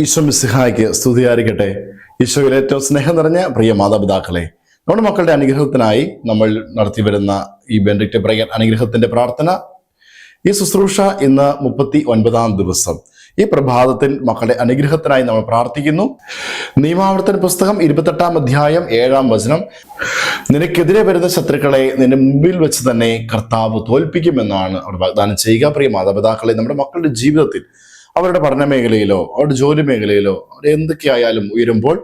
ഈശോ മിസ്സിഹായ്ക്ക് സ്തുതിയായിരിക്കട്ടെ. ഈശോയിൽ ഏറ്റവും സ്നേഹം നിറഞ്ഞ പ്രിയ മാതാപിതാക്കളെ നമ്മുടെ മക്കളുടെ അനുഗ്രഹത്തിനായി നമ്മൾ നടത്തി വരുന്ന ഈ ബെൻഡിക്റ്റ് പ്രയൻ അനുഗ്രഹത്തിന്റെ പ്രാർത്ഥന ഈ ശുശ്രൂഷ ഇന്ന് മുപ്പത്തി ഒൻപതാം ദിവസം. ഈ പ്രഭാതത്തിൽ മക്കളുടെ അനുഗ്രഹത്തിനായി നമ്മൾ പ്രാർത്ഥിക്കുന്നു. നിയമാവർത്തന പുസ്തകം ഇരുപത്തെട്ടാം അധ്യായം ഏഴാം വചനം നിനക്കെതിരെ വരുന്ന ശത്രുക്കളെ നിന്റെ മുമ്പിൽ വെച്ച് തന്നെ കർത്താവ് തോൽപ്പിക്കുമെന്നാണ് അവർ വാഗ്ദാനം ചെയ്യുക. പ്രിയ മാതാപിതാക്കളെ നമ്മുടെ മക്കളുടെ ജീവിതത്തിൽ അവരുടെ പഠന മേഖലയിലോ അവരുടെ ജോലി മേഖലയിലോ അവർ എന്തൊക്കെയായാലും ഉയരുമ്പോൾ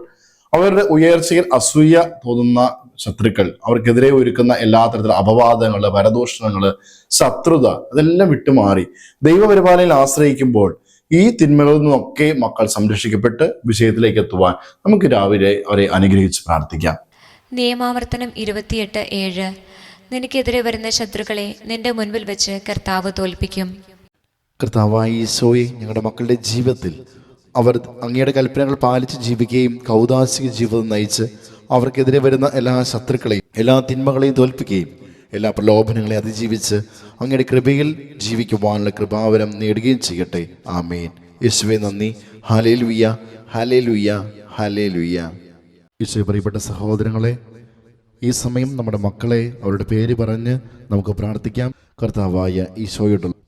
അവരുടെ ഉയർച്ചയിൽ അസൂയ തോന്നുന്ന ശത്രുക്കൾ അവർക്കെതിരെ ഒരുക്കുന്ന എല്ലാ തരത്തിലുള്ള അപവാദങ്ങൾ പരദൂഷണങ്ങൾ ശത്രുത അതെല്ലാം വിട്ടുമാറി. ദൈവപരിപാലനയിൽ ആശ്രയിക്കുമ്പോൾ ഈ തിന്മകളിൽ നിന്നൊക്കെ മക്കൾ സംരക്ഷിക്കപ്പെട്ട് വിജയത്തിലേക്ക് എത്തുവാൻ നമുക്ക് രാവിലെ അവരെ അനുഗ്രഹിച്ച് പ്രാർത്ഥിക്കാം. നിയമാവർത്തനം ഇരുപത്തിയെട്ട് ഏഴ്. നിനക്കെതിരെ വരുന്ന ശത്രുക്കളെ നിന്റെ മുൻപിൽ വെച്ച് കർത്താവ് തോൽപ്പിക്കും. കർത്താവായ ഈശോയെ ഞങ്ങളുടെ മക്കളുടെ ജീവിതത്തിൽ അവർ അങ്ങയുടെ കൽപ്പനകൾ പാലിച്ച് ജീവിക്കുകയും കൗദാസിക ജീവിതം നയിച്ച് അവർക്കെതിരെ വരുന്ന എല്ലാ ശത്രുക്കളെയും എല്ലാ തിന്മകളെയും തോൽപ്പിക്കുകയും എല്ലാ പ്രലോഭനങ്ങളെയും അതിജീവിച്ച് അങ്ങയുടെ കൃപയിൽ ജീവിക്കുവാനുള്ള കൃപാവരം നേടുകയും ചെയ്യട്ടെ. ആമേൻ. യേശുവെ നന്ദി. ഹലേ ലുയ്യ ഹലേ ലുയ്യ ഹലേ ലുയ്യ യേശു പ്രിയപ്പെട്ട സഹോദരങ്ങളെ ഈ സമയം നമ്മുടെ മക്കളെ അവരുടെ പേര് പറഞ്ഞ് നമുക്ക് പ്രാർത്ഥിക്കാം. കർത്താവായ ഈശോയുടെ